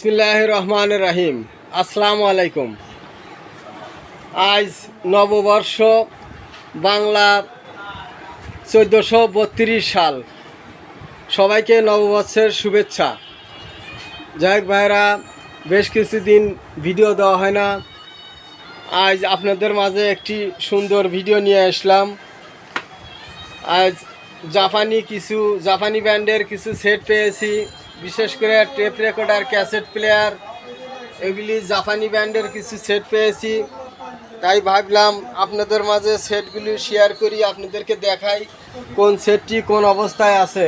বিসমিল্লাহ রহমান রাহিম আসসালামু আলাইকুম আজ নববর্ষ বাংলা চোদ্দোশো বত্রিশ সাল। সবাইকে নববর্ষের শুভেচ্ছা। যাই ভাইরা বেশ কিছুদিন ভিডিও দেওয়া হয় না। আজ আপনাদের মাঝে একটি সুন্দর ভিডিও নিয়ে আসলাম। আজ জাপানি কিছু, জাপানি ব্যান্ডের কিছু সেট পেয়েছি। বিশেষ করে টেপ রেকর্ডার ক্যাসেট প্লেয়ার এগুলি জাপানি ব্যান্ডের কিছু সেট পেয়েছি। তাই ভাবলাম আপনাদের মাঝে সেটগুলি শেয়ার করি, আপনাদেরকে দেখাই কোন সেটটি কোন অবস্থায় আছে।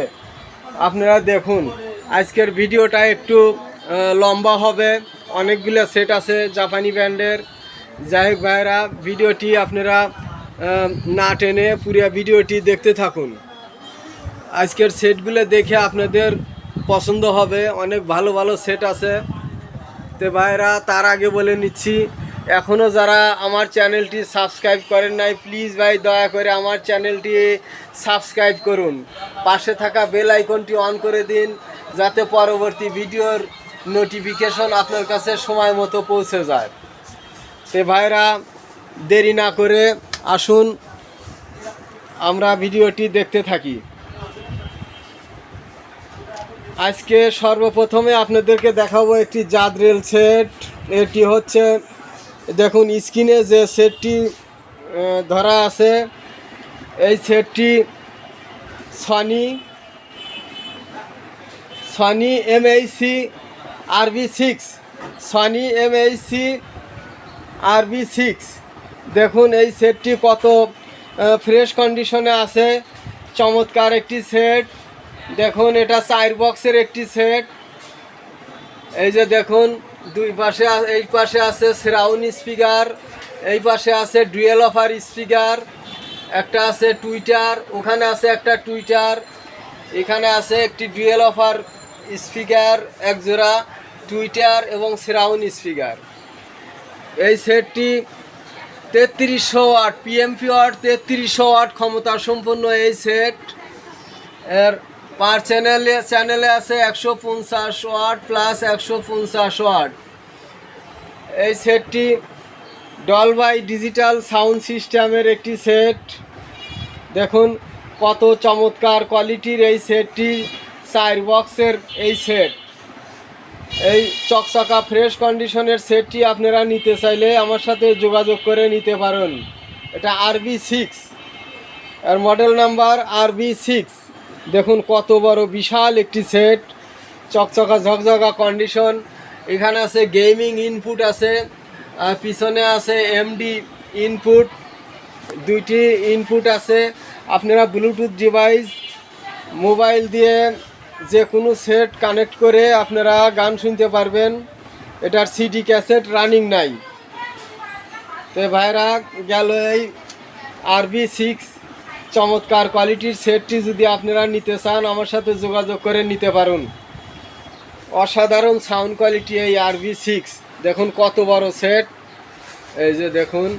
আপনারা দেখুন, আজকের ভিডিওটা একটু লম্বা হবে। অনেকগুলো সেট আছে জাপানি ব্যান্ডের যাই হোক ভাইরা ভিডিওটি আপনারা না টেনে পুরো ভিডিওটি দেখতে থাকুন। আজকের সেটগুলো দেখে আপনাদের পছন্দ হবে, অনেক ভালো ভালো সেট আছে। তো ভাইরা তার আগে বলে নিচ্ছি এখনও যারা আমার চ্যানেলটি সাবস্ক্রাইব করেন নাই প্লিজ ভাই দয়া করে আমার চ্যানেলটি সাবস্ক্রাইব করুন। পাশে থাকা বেল আইকনটি অন করে দিন, যাতে পরবর্তী ভিডিওর নোটিফিকেশন আপনার কাছে সময় মতো পৌঁছে যায়। তো ভাইরা দেরি না করে আসুন, আমরা ভিডিওটি দেখতে থাকি। আজকে সর্বপ্রথমে আপনাদেরকে দেখাবো একটি জাদ রেল সেট। এটি হচ্ছে, দেখুন, স্ক্রিনে যে সেটটি ধরা আছে, এই সেটটি সনি সনি এমএইসি আরবি সিক্স, সনি এমএইসি আরবি সিক্স। দেখুন, এই সেটটি কত ফ্রেশ কন্ডিশনে আছে। চমৎকার একটি সেট। দেখুন, এটা চার বক্সের একটি সেট। এই যে দেখুন, দুই পাশে এই পাশে আছে শ্রাউন স্পিকার, এই পাশে আছে ডুয়েল অফার স্পিকার, একটা আছে টুইটার, ওখানে আছে একটা টুইটার, এখানে আছে একটি ডুয়েল অফার স্পিকার একজোড়া টুইটার এবং শ্রাউন স্পিকার। এই সেটটি তেত্রিশশো ওয়াট পিএমপি ওয়াট তেত্রিশশো ওয়াট ক্ষমতা সম্পন্ন এই সেট। এর পার চ্যানেলে চ্যানেলে আছে একশো পঞ্চাশ ওয়াট প্লাস একশো পঞ্চাশ ওয়াট। এই সেটটি ডলবাই ডিজিটাল সাউন্ড সিস্টেমের একটি সেট। দেখুন কত চমৎকার কোয়ালিটির এই সেটটি, চার বক্সের এই সেট। এই চকচকা ফ্রেশ কন্ডিশনের সেটটি আপনারা নিতে চাইলে আমার সাথে যোগাযোগ করে নিতে পারেন। এটা আরবি সিক্স আর মডেল নাম্বার আরবি সিক্স দেখুন কত বড় বিশাল একটি সেট, চকচকা ঝকঝকা কন্ডিশন এখানে আছে গেমিং ইনপুট আছে, আর পিছনে আছে এমডি ইনপুট দুইটি ইনপুট আছে। আপনারা ব্লুটুথ ডিভাইস মোবাইল দিয়ে যে কোনো সেট কানেক্ট করে আপনারা গান শুনতে পারবেন। এটার সিডি ক্যাসেট রানিং নাই। তো ভাইরা, গেল এই আরবি সিক্স চমৎকার কোয়ালিটির সেটটি যদি আপনারা নিতে চান, আমার সাথে যোগাযোগ করে নিতে পারুন। অসাধারণ সাউন্ড কোয়ালিটি এই আরবি সিক্স। দেখুন কত বড় সেট। এই যে দেখুন,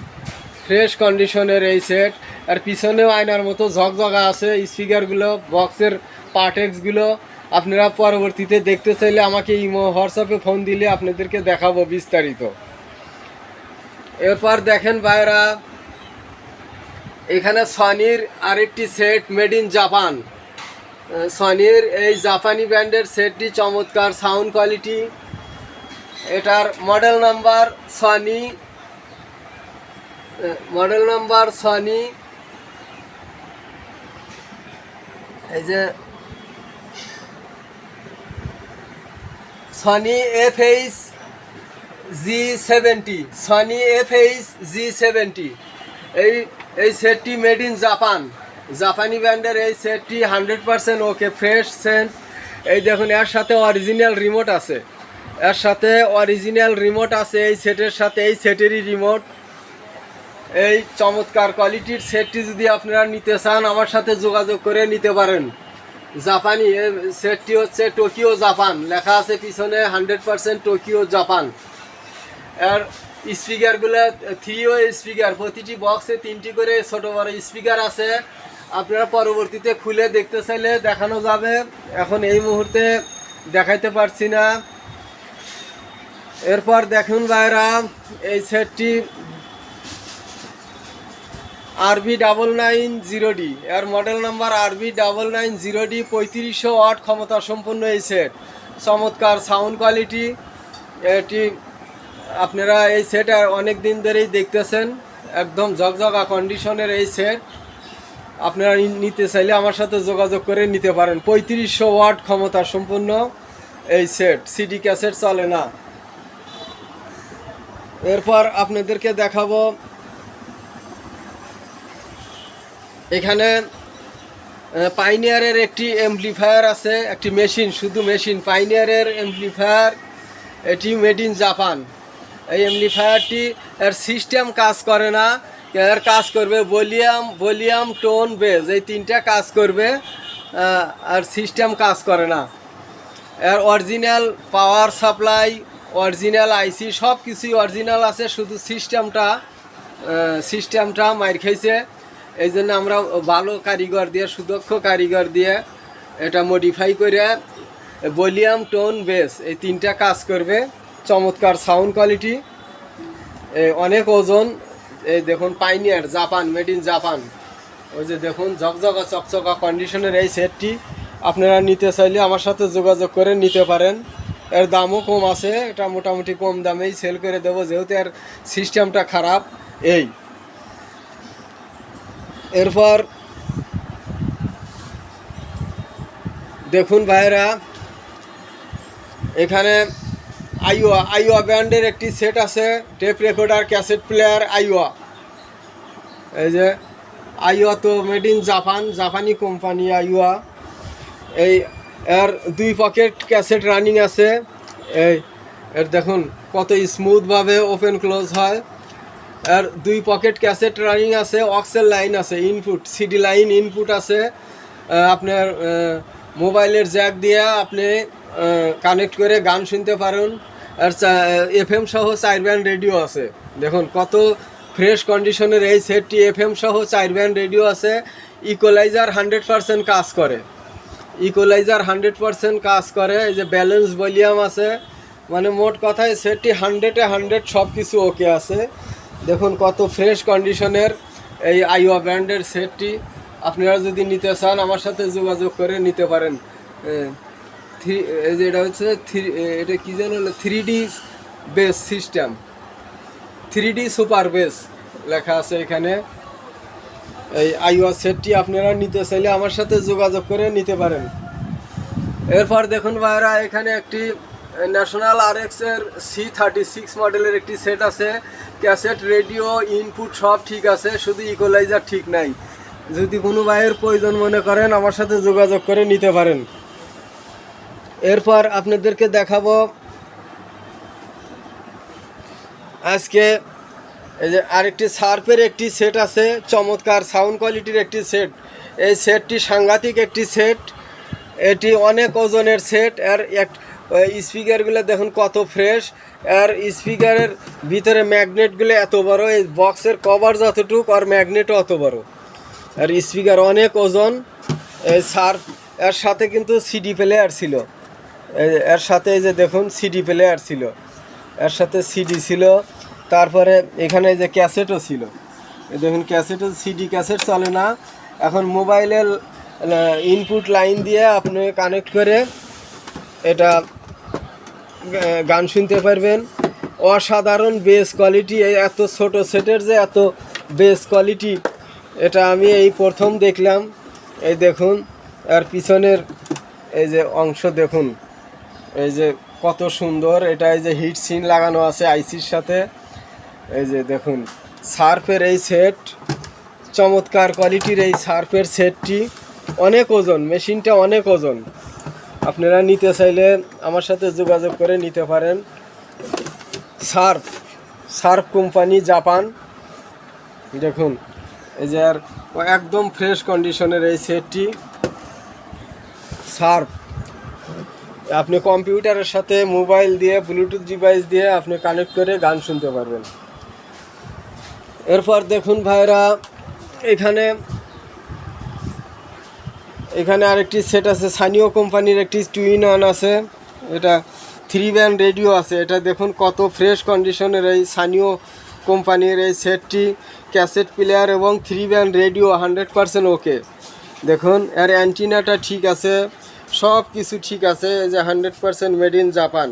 ফ্রেশ কন্ডিশনের এই সেট। আর পিছনেও আয়নার মতো ঝকঝকা আছে, স্পিকারগুলো, বক্সের পার্টেক্সগুলো। আপনারা পরবর্তীতে দেখতে চাইলে আমাকে ইমো, হোয়াটসঅ্যাপে ফোন দিলে আপনাদেরকে দেখাবো বিস্তারিত। এরপর দেখেন ভাইরা এখানে সনির আরেকটি সেট মেড ইন জাপান। সনির এই জাপানি ব্র্যান্ডের সেটটি চমৎকার সাউন্ড কোয়ালিটি। এটার model number Sony. Model number Sony. এই যে Sony F H G seventy. Sony F H G seventy. এই এই সেটটি মেড ইন জাপান জাপানি ব্র্যান্ডের এই সেটটি হান্ড্রেড পারসেন্ট ওকে ফ্রেশ সেন্ট এই দেখুন, এর সাথে অরিজিনাল রিমোট আছে। এর সাথে অরিজিনাল রিমোট আছে, এই সেটের সাথে, এই সেটেরই রিমোট এই চমৎকার কোয়ালিটির সেটটি যদি আপনারা নিতে চান, আমার সাথে যোগাযোগ করে নিতে পারেন। জাপানি সেটটি হচ্ছে টোকিও জাপান লেখা আছে পিছনে হান্ড্রেড পারসেন্ট টোকিও জাপান আর স্পিকারগুলো থ্রিও স্পিকার প্রতিটি বক্সে তিনটি করে ছোট বড় স্পিকার আছে। আপনারা পরবর্তীতে খুলে দেখতে চাইলে দেখানো যাবে। এখন এই মুহূর্তে দেখাইতে পারছি না। এরপর দেখুন ভাইরা, এই সেটটি RB double nine zero D এর model number RB double nine zero D পঁয়ত্রিশশো ওয়াট ক্ষমতা সম্পন্ন এই সেট চমৎকার সাউন্ড কোয়ালিটি এটি আপনারা এই সেট অনেক দিন ধরেই দেখতেছেন, একদম জগজগা কন্ডিশনের এই সেট আপনারা নিতে চাইলে আমার সাথে যোগাযোগ করে নিতে পারেন। পঁয়ত্রিশশো ওয়াট ক্ষমতা সম্পূর্ণ এই সেট সিডি ক্যাসেট চলে না। এরপর আপনাদেরকে দেখাবো, এখানে পাইনিয়ারের একটি এমপ্লিফায়ার আছে, একটি মেশিন শুধু মেশিন পাইনিয়ারের এমপ্লিফায়ার এটি মেড ইন জাপান এই এমপ্লিফায়ারটি এর সিস্টেম কাজ করে না। এর কাজ করবে ভলিউম ভলিউম, টোন, বেজ, এই তিনটা কাজ করবে আর সিস্টেম কাজ করে না। এর original power supply, original IC সব কিছুই অরিজিনাল আছে, শুধু সিস্টেমটা সিস্টেমটা মার খাইছে। এই জন্য আমরা ভালো কারিগর দিয়ে, সুদক্ষ কারিগর দিয়ে এটা মডিফাই করে ভলিউম, টোন বেস এই তিনটা কাজ করবে। চমৎকার সাউন্ড কোয়ালিটি অনেক ওজন এই দেখুন Pioneer Japan made in Japan ওই যে দেখুন, ঝকঝকা, চকচকা কন্ডিশনের এই সেটটি আপনারা নিতে চাইলে আমার সাথে যোগাযোগ করে নিতে পারেন। এর দামও কম আছে, এটা মোটামুটি কম দামেই সেল করে দেবো, যেহেতু এর সিস্টেমটা খারাপ, এই। এরপর দেখুন ভাইরা এখানে আইওয়া আইওয়া ব্র্যান্ডের একটি সেট আছে tape recorder cassette player Aiwa. এই যে, আইওয়া তো মেড ইন জাপান জাপানি কোম্পানি আইওয়া। এই, এর দুই পকেট ক্যাসেট রানিং আছে। এই, এর দেখুন, কত স্মুথভাবে ওপেন ক্লোজ হয়। আর দুই পকেট ক্যাসেট রানিং আছে অক্সেল লাইন আছে ইনপুট সিডি লাইন ইনপুট আছে। আপনার মোবাইলের জ্যাক দিয়ে আপনি কানেক্ট করে গান শুনতে পারেন। আর এফ এম সহ চার ব্যান্ড রেডিও আছে। দেখুন, কত ফ্রেশ কন্ডিশনের এই সেটটি এফ এম সহ চার ব্যান্ড রেডিও আছে। ইকোলাইজার হান্ড্রেড পারসেন্ট কাজ করে। ইকোলাইজার হান্ড্রেড পারসেন্ট কাজ করে। এই যে ব্যালেন্স ভলিউম আছে। মানে মোট কথায় সেটটি হান্ড্রেডে হান্ড্রেড সব কিছু ওকে আছে। দেখুন, কত ফ্রেশ কন্ডিশনের এই আইওয়া ব্র্যান্ডের সেটটি। আপনারা যদি নিতে চান, আমার সাথে যোগাযোগ করে নিতে পারেন। থ্রি এটা হচ্ছে থ্রি এটা কী যেন three D bass system three D super bass লেখা আছে এখানে। এই আইওয়া সেটটি আপনারা নিতে চাইলে আমার সাথে যোগাযোগ করে নিতে পারেন। এরপর দেখুন ভাইরা, এখানে একটি ন্যাশনাল আর এর সি থার্টি সিক্স মডেলের একটি সেট আছে। ক্যাসেট রেডিও ইনপুট সব ঠিক আছে, শুধু ইকোলাইজার ঠিক নাই। যদি কোনো ভাইয়ের প্রয়োজন মনে করেন, আমার সাথে যোগাযোগ করে নিতে পারেন। এরপর আপনাদেরকে দেখাবো আজকে এই যে আরেকটি সার্ফের একটি সেট আছে, চমৎকার সাউন্ড কোয়ালিটির একটি সেট। এই সেটটি সাংঘাতিক একটি সেট। এটি অনেক ওজনের সেট। আর এক স্পিকারগুলো দেখুন কত ফ্রেশ। আর স্পিকারের ভিতরে ম্যাগনেটগুলো এত বড়। এই বক্সের কভার যতটুক, আর ম্যাগনেটও অত বড়। আর স্পিকার অনেক ওজন। এই সার্ফ, এর সাথে কিন্তু সিডি প্লেয়ার ছিল। এর সাথে এই যে দেখুন সিডি প্লেয়ার ছিল। এর সাথে সিডি ছিল, তারপরে এখানে যে ক্যাসেটও ছিল। দেখুন ক্যাসেটও সিডি ক্যাসেট চলে না। এখন মোবাইলের ইনপুট লাইন দিয়ে আপনি কানেক্ট করে এটা গান শুনতে পারবেন। অসাধারণ বেস কোয়ালিটি এই এত ছোট সেটের যে এত বেস কোয়ালিটি এটা আমি এই প্রথম দেখলাম। এই দেখুন, আর পিছনের এই যে অংশ দেখুন। এই যে কত সুন্দর, এটা এই যে হিট সিন লাগানো আছে আইসির সাথে। এই যে দেখুন, সার্ফের এই সেট চমৎকার কোয়ালিটির এই সার্ফের সেটটি অনেক ওজন, মেশিনটা অনেক ওজন। আপনারা নিতে চাইলে আমার সাথে যোগাযোগ করে নিতে পারেন। Surf Surf company Japan. দেখুন, এই যে আর একদম ফ্রেশ কন্ডিশনের এই সেটটি সার্ফ আপনি কম্পিউটারের সাথে মোবাইল দিয়ে ব্লুটুথ ডিভাইস দিয়ে আপনি কানেক্ট করে গান শুনতে পারবেন। এরপর দেখুন ভাইরা, এখানে এখানে আরেকটি সেট আছে সানিও কোম্পানির একটি টুইন ওয়ান আছে। এটা থ্রি ব্যান্ড রেডিও আছে। এটা দেখুন কত ফ্রেশ কন্ডিশনের এই স্থানীয় কোম্পানির এই সেটটি ক্যাসেট প্লেয়ার এবং three band radio hundred percent okay দেখুন, এর অ্যান্টিনাটা ঠিক আছে। সব কিছু ঠিক আছে। এই যে hundred percent made in Japan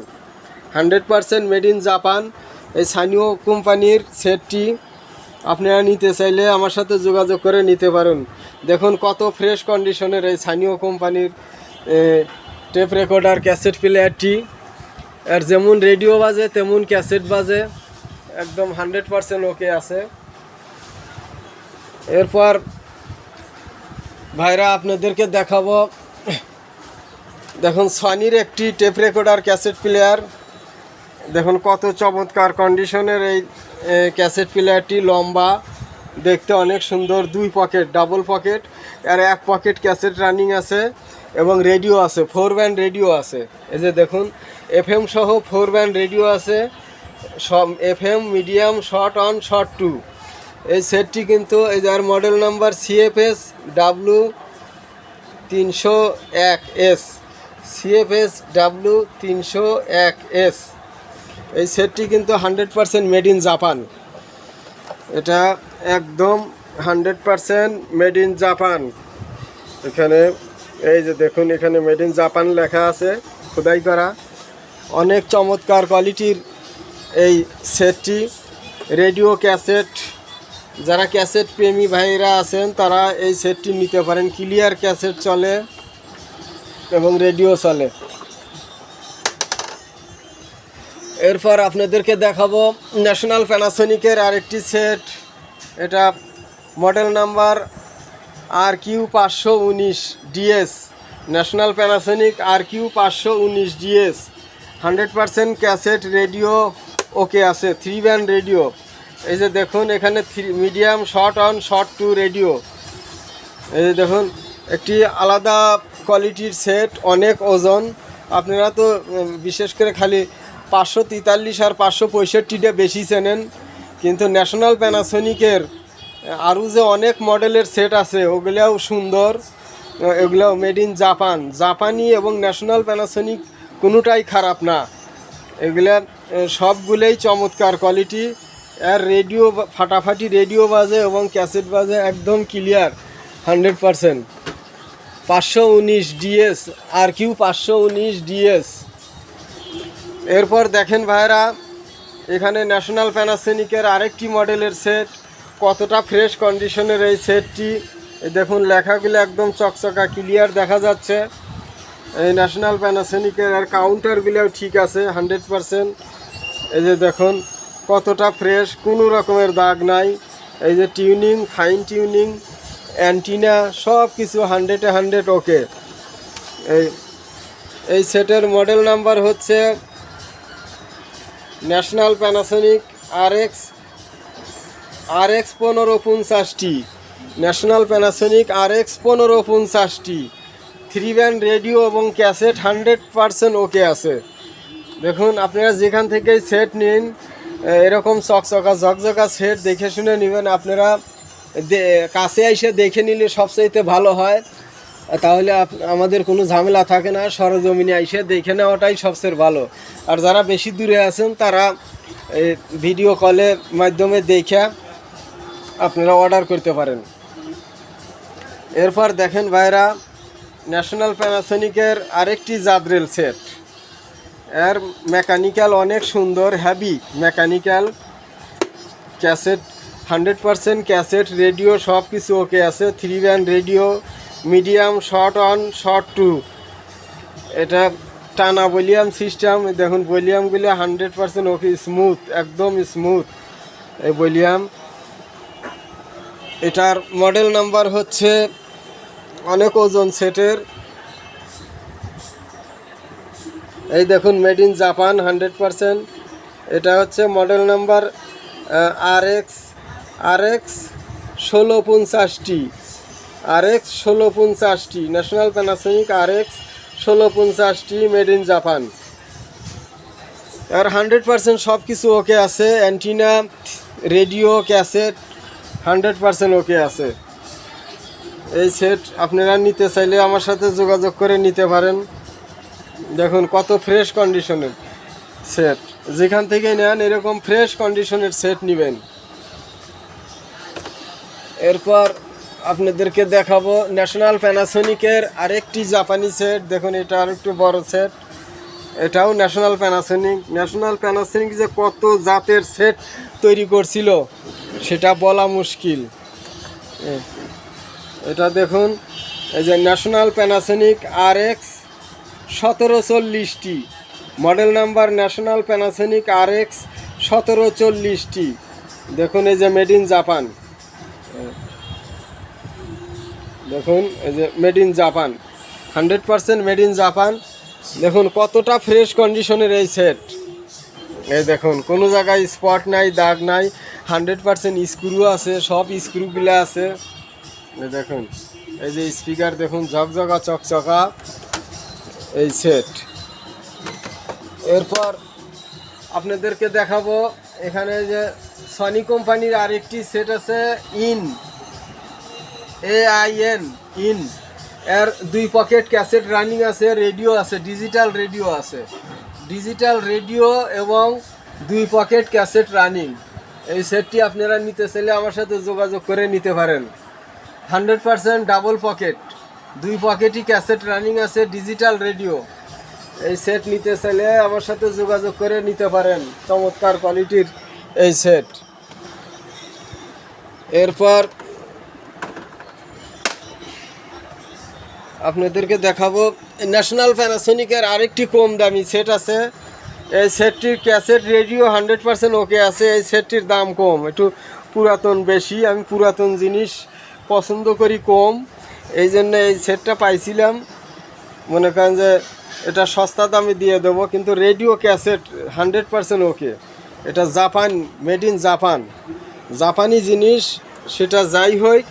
hundred percent made in Japan এই স্থানীয় কোম্পানির সেটটি আপনারা নিতে চাইলে আমার সাথে যোগাযোগ করে নিতে পারেন। দেখুন কত ফ্রেশ কন্ডিশনের এই স্থানীয় কোম্পানির টেপ রেকর্ডার ক্যাসেট প্লেয়ারটি আর যেমন রেডিও বাজে, তেমন ক্যাসেট বাজে। একদম হান্ড্রেড পারসেন্ট ওকে আছে। এরপর ভাইরা আপনাদেরকে দেখাবো দেখুন সনির একটি টেপ রেকর্ডার ক্যাসেট প্লেয়ার দেখুন, কত চমৎকার কন্ডিশনের এই ক্যাসেট প্লেয়ারটি লম্বা, দেখতে অনেক সুন্দর, দুই পকেট ডাবল পকেট আর এক পকেট ক্যাসেট রানিং আছে, এবং রেডিও আছে ফোর ব্যান্ড রেডিও আছে। এই যে দেখুন এফএম সহ ফোর ব্যান্ড রেডিও আছে, সব FM medium short on short two এই সেটটি কিন্তু, এই যার মডেল নাম্বার সিএফএস ডাব্লু তিনশো এক এস সিএফএস ডাব্লু তিনশো এক এস এই সেটটি কিন্তু hundred percent made in Japan এটা একদম hundred percent made in Japan এখানে, এই যে দেখুন, এখানে মেড ইন জাপান লেখা আছে, খোদাই করা। অনেক চমৎকার কোয়ালিটির এই সেটটি রেডিও ক্যাসেট যারা ক্যাসেট প্রেমী ভাইরা আছেন, তারা এই সেটটি নিতে পারেন। ক্লিয়ার ক্যাসেট চলে। এবং রেডিও চলে। এরপর আপনাদেরকে দেখাবো ন্যাশনাল প্যানাসোনিকের আরেকটি সেট। এটা মডেল নাম্বার আর কিউ পাঁচশো উনিশ DS. National Panasonic R Q পাঁচশো উনিশ DS. Hundred percent cassette radio okay আছে, থ্রি ব্যান্ড রেডিও। এই যে দেখুন, এখানে three medium, short one, short two radio. এই যে দেখুন, একটি আলাদা কোয়ালিটির সেট অনেক ওজন। আপনারা তো বিশেষ করে খালি পাঁচশো তেতাল্লিশ আর পাঁচশো পঁয়ষট্টিটা বেশি চেনেন। কিন্তু ন্যাশনাল প্যানাসোনিকের আরও যে অনেক মডেলের সেট আছে, ওগুলাও সুন্দর। এগুলাও মেড ইন জাপান জাপানি এবং ন্যাশনাল প্যানাসোনিক কোনোটাই খারাপ না। এগুলা সবগুলোই চমৎকার কোয়ালিটি আর রেডিও ফাটাফাটি রেডিও বাজে এবং ক্যাসেট বাজে একদম ক্লিয়ার হান্ড্রেড পারসেন্ট পাঁচশো উনিশ ডিএস, আর কিউ পাঁচশো উনিশ ডিএস। এরপর দেখেন ভাইরা এখানে ন্যাশনাল প্যানাসেনিকের আরেকটি মডেলের সেট কতটা ফ্রেশ কন্ডিশনের এই সেটটি দেখুন, লেখাগুলো একদম চকচকা ক্লিয়ার দেখা যাচ্ছে। এই ন্যাশনাল প্যানাসেনিকের আর কাউন্টারগুলোও ঠিক আছে, হান্ড্রেড পারসেন্ট। এই যে দেখুন, কতটা ফ্রেশ কোনো রকমের দাগ নাই। এই যে টিউনিং ফাইন টিউনিং অ্যান্টিনা, সব কিছু হান্ড্রেডে হান্ড্রেড ওকে এই এই সেটের মডেল নাম্বার হচ্ছে national Panasonic R X R X পনেরো পঞ্চাশটি ন্যাশনাল প্যানাসোনিক আর এক্স পনেরো পঞ্চাশটি থ্রি ব্যান্ড রেডিও এবং ক্যাসেট হান্ড্রেড পারসেন্ট ওকে আছে। দেখুন, আপনারা যেখান থেকেই সেট নিন এরকম চকচকা, ঝকঝকা সেট দেখে শুনে নেবেন, আপনারা কাছে এসে দেখে নিলে সবচাইতে ভালো হয়। তাহলে আমাদের কোনো ঝামেলা থাকে না, সরজমিনে এসে দেখে নেওয়াটাই সবচেয়ে ভালো। আর যারা বেশি দূরে আছেন, তারা ভিডিও কলের মাধ্যমে দেখে আপনারা অর্ডার করতে পারেন। এরপর দেখেন ভাইরা, ন্যাশনাল প্যানাসোনিকের আরেকটি জাদরেল সেট। এর মেকানিক্যাল অনেক সুন্দর heavy mechanical cassette hundred percent cassette, radio সব কিছু ওকে আছে। Three band radio medium short one short two এটা টানা ভলিউম সিস্টেম দেখুন ভলিউমগুলো হান্ড্রেড পারসেন্ট ওকে স্মুথ একদম স্মুথ এই ভলিউম এটার মডেল নাম্বার হচ্ছে অনেক ওজন সেটের। এই দেখুন made in Japan hundred percent. এটা হচ্ছে model number R X R X ষোলো পঞ্চাশটি আর এক্স ষোলো পঞ্চাশটি, ন্যাশনাল প্যানাসোনিক আর এক্স ষোলো পঞ্চাশটি, মেড ইন জাপান। আর হান্ড্রেড পারসেন্ট সব কিছু ওকে আছে, antenna, radio cassette, hundred percent okay আছে। এই সেট আপনারা নিতে চাইলে আমার সাথে যোগাযোগ করে নিতে পারেন। দেখুন কত ফ্রেশ কন্ডিশনের সেট। যেখান থেকে নেন এরকম ফ্রেশ কন্ডিশনের সেট নেবেন। এরপর আপনাদেরকে দেখাবো ন্যাশনাল প্যানাসোনিকের আরেকটি জাপানি সেট দেখুন, এটা আর একটু বড় সেট এটাও ন্যাশনাল প্যানাসোনিক ন্যাশনাল প্যানাসোনিক যে কত জাতের সেট তৈরি করছিল, সেটা বলা মুশকিল। এটা দেখুন, এই যে ন্যাশনাল প্যানাসোনিক আর এক্স সতেরো চল্লিশটি। Model number national Panasonic R X সতেরো চল্লিশটি। দেখুন, এই যে মেড ইন জাপান দেখুন, এই যে made in Japan hundred percent made in Japan দেখুন, কতটা ফ্রেশ কন্ডিশনের এই সেট এই দেখুন, কোনো জায়গায় স্পট নাই, দাগ নাই। হান্ড্রেড পারসেন্ট স্ক্রু আছে, সব স্ক্রুগুলো আছে। এই দেখুন, এই যে স্পিকার দেখুন, ঝকঝকা, চকচকা এই সেট এরপর আপনাদেরকে দেখাবো, এখানে যে সনি কোম্পানির আরেকটি সেট আছে in A I N in এর দুই পকেট ক্যাসেট রানিং আছে রেডিও আছে ডিজিটাল রেডিও আছে। ডিজিটাল রেডিও এবং দুই পকেট ক্যাসেট রানিং এই সেটটি আপনারা নিতে চাইলে আমার সাথে যোগাযোগ করে নিতে পারেন। হান্ড্রেড পারসেন্ট ডাবল পকেট দুই পকেটই ক্যাসেট রানিং আছে ডিজিটাল রেডিও এই সেট নিতে চাইলে আমার সাথে যোগাযোগ করে নিতে পারেন। চমৎকার কোয়ালিটির এই সেট এরপর আপনাদেরকে দেখাবো ন্যাশনাল প্যানাসোনিকের আরেকটি কম দামি সেট আছে। এই সেটটির cassette radio hundred percent okay আছে, এই সেটটির দাম কম, একটু পুরাতন বেশি, আমি পুরাতন জিনিস পছন্দ করি কম। এই জন্য এই সেটটা পাইছিলাম। মনে করেন যে এটা সস্তা দামে দিয়ে দেবো, কিন্তু radio cassette hundred percent okay এটা জাপান মেড ইন জাপান জাপানি জিনিস সেটা যাই হোক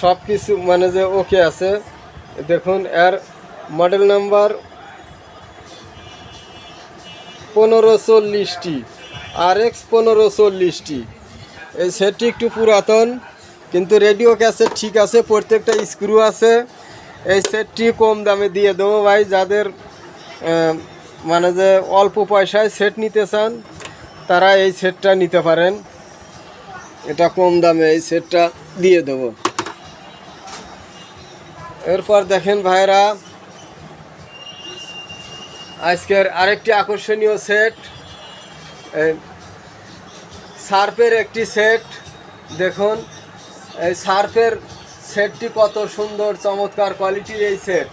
সব কিছু মানে যে ওকে আছে। দেখুন, এর মডেল নাম্বার পনেরো চল্লিশটি আর এক্স পনেরো চল্লিশটি। এই সেটটি একটু পুরাতন, কিন্তু রেডিও ক্যাসেট ঠিক আছে, প্রত্যেকটা স্ক্রু আছে। এই সেটটি কম দামে দিয়ে দেবো ভাই, যাদের মানে যে অল্প পয়সায় সেট নিতে চান, তারা এই সেটটা নিতে পারেন। এটা কম দামে এই সেটটা দিয়ে দেবো। এরপর দেখেন ভাইরা, আজকের আরেকটি আকর্ষণীয় সেট। সার্ফের একটি সেট। দেখুন, এই সার্ফের সেটটি কত সুন্দর, চমৎকার কোয়ালিটির এই সেট।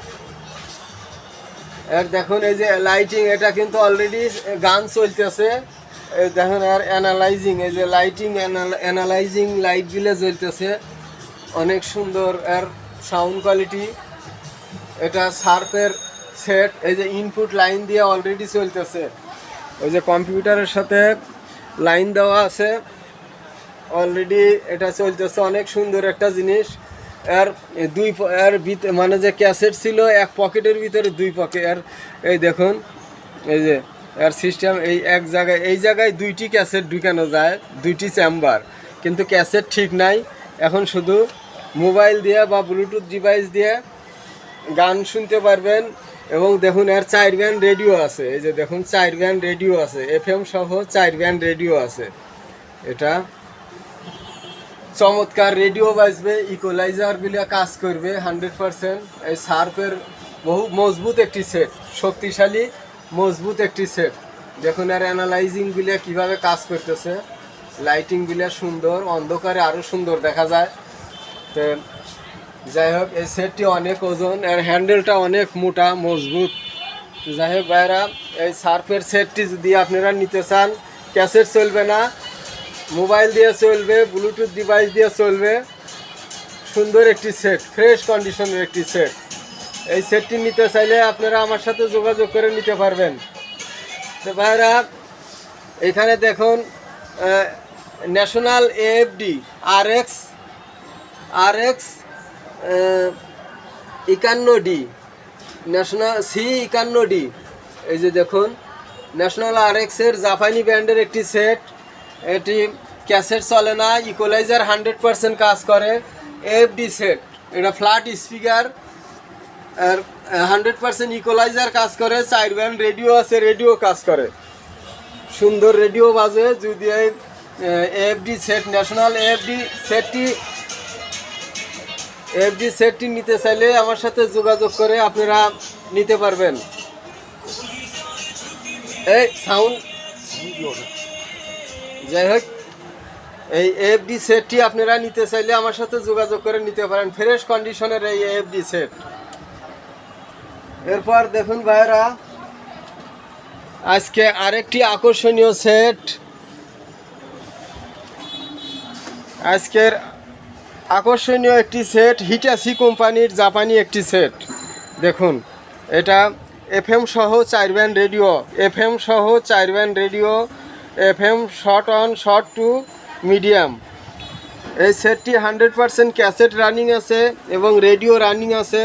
এর দেখুন, এই যে লাইটিং এটা কিন্তু অলরেডি গান চলতেছে। দেখুন, আর অ্যানালাইজিং এই যে লাইটিং অ্যানালাইজিং লাইটগুলো জ্বলতেছে। অনেক সুন্দর এর সাউন্ড কোয়ালিটি এটা সার্ফের সেট এই যে ইনপুট লাইন দিয়ে অলরেডি চলতেছে। ওই যে কম্পিউটারের সাথে লাইন দেওয়া আছে। অলরেডি এটা চলতেছে, অনেক সুন্দর একটা জিনিস। এর দুই এর মানে যে ক্যাসেট ছিল, এক পকেটের ভিতরে দুই পকেট এর এই দেখুন, এই যে এর সিস্টেম এই এক জায়গায়, এই জায়গায় দুইটি ক্যাসেট ঢুকানো যায়, দুইটি চেম্বার কিন্তু ক্যাসেট ঠিক নাই। এখন শুধু মোবাইল দিয়ে বা ব্লুটুথ ডিভাইস দিয়ে গান শুনতে পারবেন এবং দেখুন এর চার ব্যান্ড রেডিও আছে। এই যে দেখুন, চার ব্যান্ড রেডিও আছে। এফ এম সহ চার ব্যান্ড রেডিও আছে। এটা চমৎকার রেডিও বাজবে ইকোলাইজারগুলো কাজ করবে হান্ড্রেড পারসেন্ট এই সার্ফের বহু মজবুত একটি সেট শক্তিশালী। মজবুত একটি সেট দেখুন, আর অ্যানালাইজিংগুলো কীভাবে কাজ করতেছে। লাইটিংগুলো সুন্দর, অন্ধকারে আরও সুন্দর দেখা যায়। তো যাই হোক, এই সেটটি অনেক ওজন এর হ্যান্ডেলটা অনেক মোটা, মজবুত। যাই হোক ভাইরা এই সার্ফের সেটটি যদি আপনারা নিতে চান, ক্যাসেট চলবে না, মোবাইল দিয়ে চলবে ব্লুটুথ ডিভাইস দিয়ে চলবে। সুন্দর একটি সেট ফ্রেশ কন্ডিশনের একটি সেট এই সেটটি নিতে চাইলে আপনারা আমার সাথে যোগাযোগ করে নিতে পারবেন। তো ভাইরা, এখানে দেখুন national AFD R X R X একান্ন ডি ন্যাশনাল সি একান্ন ডি এই যে দেখুন ন্যাশনাল আর এক্সের জাপানি ব্র্যান্ডের একটি সেট এটি ক্যাসেট চলে না ইকোলাইজার হান্ড্রেড পার্সেন্ট কাজ করে। এফডি সেট এটা ফ্ল্যাট স্পিকার আর হান্ড্রেড পার্সেন্ট ইকোলাইজার কাজ করে চার ব্যান্ড রেডিও আছে রেডিও কাজ করে। সুন্দর রেডিও বাজে, যদি এফডি সেট ন্যাশনাল এফডি সেটটি এফডি সেটটি নিতে চাইলে আমার সাথে যোগাযোগ করে আপনারা নিতে পারবেন। এই সাউন্ড যাই হোক, এই এফডি সেটটি আপনারা নিতে চাইলে আমার সাথে যোগাযোগ করে নিতে পারেন। ফ্রেশ কন্ডিশনের এই এফডি সেট এরপর দেখুন ভাইরা আজকে আরেকটি আকর্ষণীয় সেট আজকের আকর্ষণীয় একটি সেট হিটাসি কোম্পানির জাপানি একটি সেট দেখুন, এটা এফএম সহ চার ব্যান্ড রেডিও এফএম সহ চার band radio FM short one short two medium এই সেটটি হান্ড্রেড পারসেন্ট ক্যাসেট রানিং আছে এবং রেডিও রানিং আছে।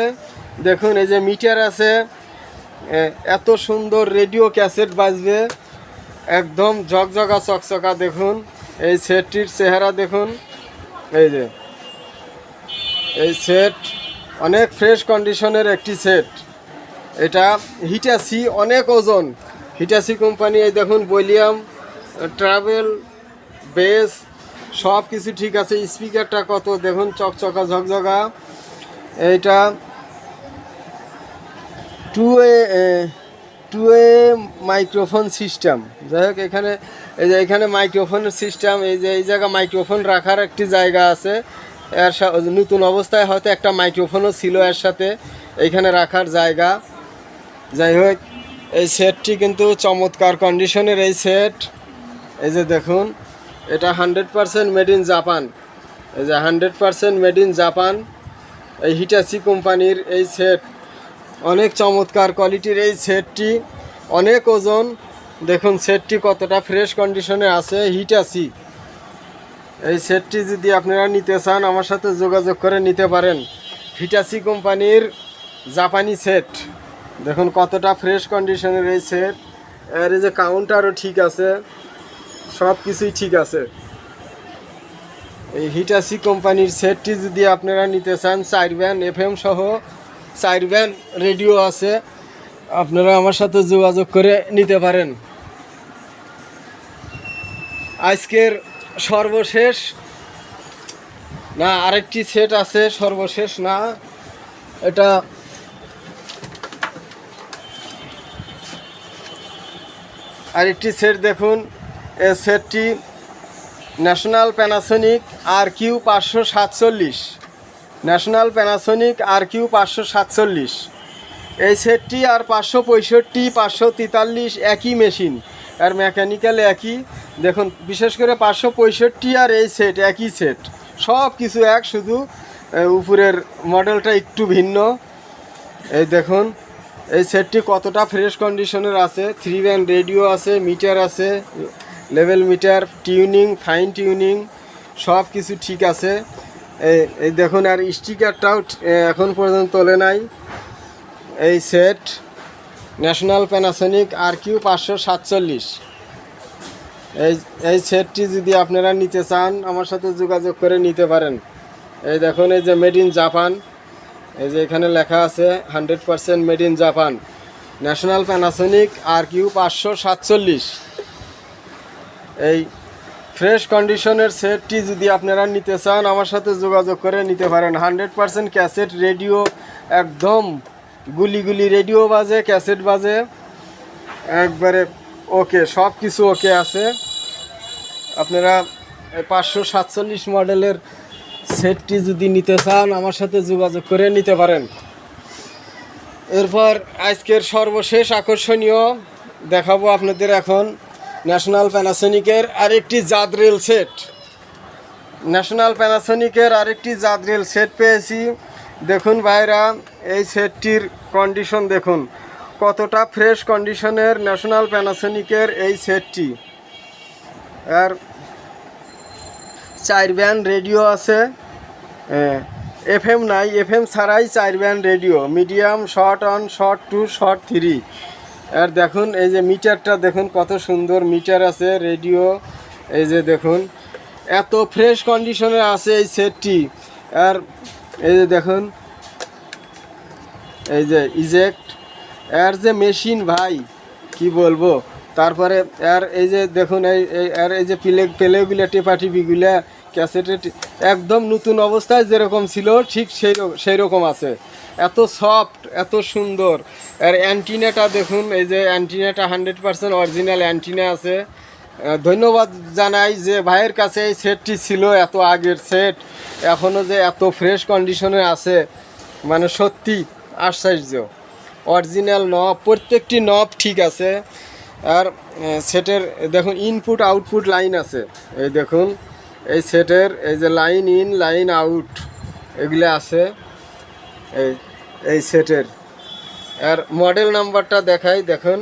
দেখুন, এই যে মিটার আছে এত সুন্দর রেডিও ক্যাসেট বাজবে, একদম ঝকঝকা চকচকা দেখুন, এই সেটটির চেহারা দেখুন, এই যে, এই সেট অনেক ফ্রেশ কন্ডিশনের একটি সেট, এটা হিটাসি অনেক ওজন হিটাসি কোম্পানি, এই দেখুন, বলিয়াম, ট্রাভেল, বেস সব কিছু ঠিক আছে, স্পিকারটা কত, দেখুন, চকচকা, ঝকঝকা, এইটা two A two A microphone system যাই হোক, এখানে, এই যে এখানে মাইক্রোফোনের সিস্টেম এই যে, এই জায়গা মাইক্রোফোন রাখার একটি জায়গা আছে। এর নতুন অবস্থায় হয়তো একটা মাইক্রোফোনও ছিল এর সাথে এইখানে রাখার জায়গা। যাই হোক, এই সেটটি কিন্তু চমৎকার কন্ডিশনের এই সেট এই যে দেখুন, এটা hundred percent made in Japan এই যে hundred percent made in Japan এই হিটাসি কোম্পানির এই সেট অনেক চমৎকার কোয়ালিটির এই সেটটি অনেক ওজন। দেখুন সেটটি কতটা ফ্রেশ কন্ডিশনে আছে হিটাসি এই সেটটি যদি আপনারা নিতে চান, আমার সাথে যোগাযোগ করে নিতে পারেন। হিটাসি কোম্পানির জাপানি সেট দেখুন কতটা ফ্রেশ কন্ডিশনের এই সেট এর যে কাউন্টারও ঠিক আছে। সব কিছুই ঠিক আছে। এই হিটাসি কোম্পানির সেটটি যদি আপনারা নিতে চান, চার ব্যান্ড এফএম সহ চার ব্যান্ড রেডিও আছে। আপনারা আমার সাথে যোগাযোগ করে নিতে পারেন। আজকের সর্বশেষ, না, আরেকটি সেট আছে, সর্বশেষ না। এটা আরেকটি সেট দেখুন। এ সেটটি ন্যাশনাল প্যানাসনিক আর কিউ পাঁচশো সাতচল্লিশ। ন্যাশনাল প্যানাসোনিক আর কিউ পাঁচশো সাতচল্লিশ। এই সেটটি আর পাঁচশো পঁয়ষট্টি, পাঁচশো তেতাল্লিশ একই মেশিন। আর মেকানিক্যাল একই। দেখুন, বিশেষ করে পাঁচশো পঁয়ষট্টি আর এই সেট একই সেট। সব কিছু এক, শুধু উপরের মডেলটা একটু ভিন্ন। এই দেখুন, এই সেটটি কতটা ফ্রেশ কন্ডিশনের আছে। থ্রি ব্যান্ড রেডিও আছে, মিটার আছে, level meter, tuning, fine tuning, সব কিছু ঠিক আছে। এই এই দেখুন, আর স্টিকারটাও এখন পর্যন্ত তোলে নাই। এই set national Panasonic R Q পাঁচশো সাতচল্লিশ। এই এই সেটটি যদি আপনারা নিতে চান, আমার সাথে যোগাযোগ করে নিতে পারেন। এই দেখুন, এই যে মেড ইন জাপান এই যে এখানে লেখা আছে, hundred percent made in Japan national Panasonic R Q পাঁচশো সাতচল্লিশ। এই ফ্রেশ কন্ডিশনের সেটটি যদি আপনারা নিতে চান, আমার সাথে যোগাযোগ করে নিতে পারেন। হান্ড্রেড পারসেন্ট ক্যাসেট রেডিও, একদম গুলি গুলি রেডিও বাজে, ক্যাসেট বাজে। একবারে ওকে সব কিছু ওকে আছে। আপনারা পাঁচশো সাতচল্লিশ মডেলের সেটটি যদি নিতে চান, আমার সাথে যোগাযোগ করে নিতে পারেন। এরপর আজকের সর্বশেষ আকর্ষণীয় দেখাবো আপনাদের এখন। ন্যাশনাল প্যানাসোনিকের আরেকটি জাদরেল সেট ন্যাশনাল প্যানাসোনিকের আরেকটি জাদরেল সেট পেয়েছি। দেখুন ভাইরা, এই সেটটির কন্ডিশন দেখুন। কতটা ফ্রেশ কন্ডিশনের ন্যাশনাল প্যানাসোনিকের এই সেটটি আর চার ব্যান্ড রেডিও আছে। এফএম নাই এফএম ছাড়াই চার band radio medium short one short two short three আর দেখুন, এই যে মিটারটা দেখুন কত সুন্দর মিটার আছে, রেডিও, এই যে দেখুন, এত ফ্রেশ কন্ডিশনে আছে এই সেটটি আর এই যে দেখুন, এই যে ইজেক্ট এর যে মেশিন ভাই, কি বলব? তারপরে আর এই যে দেখুন, এই এর এই যে প্লে প্লেগুলো টেপা টিপিগুলা ক্যাসেটে একদম নতুন অবস্থায় যেরকম ছিল, ঠিক সেই সেই রকম আছে। এত সফট এত সুন্দর। এর অ্যান্টিনাটা দেখুন, এই যে অ্যান্টিনাটা হান্ড্রেড পার্সেন্ট অরিজিনাল অ্যান্টিনা আছে। ধন্যবাদ জানাই যে ভাইয়ের কাছে এই সেটটি ছিল, এত আগের সেট এখনও যে এত ফ্রেশ কন্ডিশনে আছে মানে সত্যি আশ্চর্য। অরিজিনাল নব প্রত্যেকটি নব ঠিক আছে। আর সেটের দেখুন ইনপুট আউটপুট লাইন আছে। এই দেখুন, এই সেটের এই যে লাইন ইন লাইন আউট এগুলো আছে। এই এই সেটের আর মডেল নাম্বারটা দেখাই, দেখুন।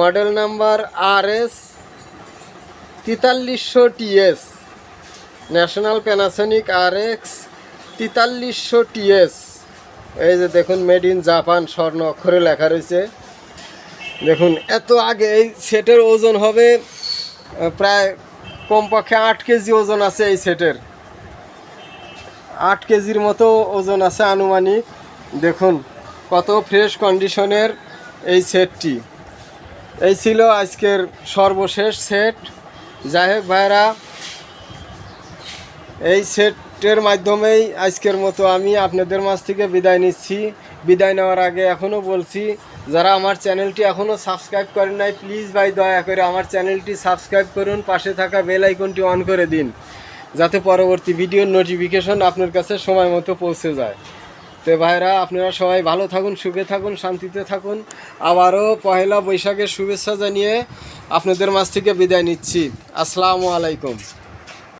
Model number R S তেতাল্লিশশো T S national Panasonic R X তেতাল্লিশশো T S এই যে দেখুন মেড ইন জাপান স্বর্ণ অক্ষরে লেখা রয়েছে। দেখুন, এত আগে এই সেটের ওজন হবে প্রায় কমপক্ষে আট কেজি ওজন আছে এই সেটের আট কেজির মতো ওজন আছে আনুমানিক। দেখুন কত ফ্রেশ কন্ডিশনের এই সেটটি এই ছিল আজকের সর্বশেষ সেট যাই হোক ভাইরা এই সেটের মাধ্যমেই আজকের মতো আমি আপনাদের মাছ থেকে বিদায় নিচ্ছি। বিদায় নেওয়ার আগে এখনও বলছি, যারা আমার চ্যানেলটি এখনও সাবস্ক্রাইব করেন নাই প্লিজ ভাই দয়া করে আমার চ্যানেলটি সাবস্ক্রাইব করুন, পাশে থাকা বেল আইকনটি অন করে দিন, যাতে পরবর্তী ভিডিওর নোটিফিকেশন আপনার কাছে সময় মতো পৌঁছে যায়। তো ভাইরা, আপনারা সবাই ভালো থাকুন, সুখে থাকুন, শান্তিতে থাকুন। আবারও পহেলা বৈশাখের শুভেচ্ছা জানিয়ে আপনাদের মাছ থেকে বিদায় নিচ্ছি। আসসালামু আলাইকুম।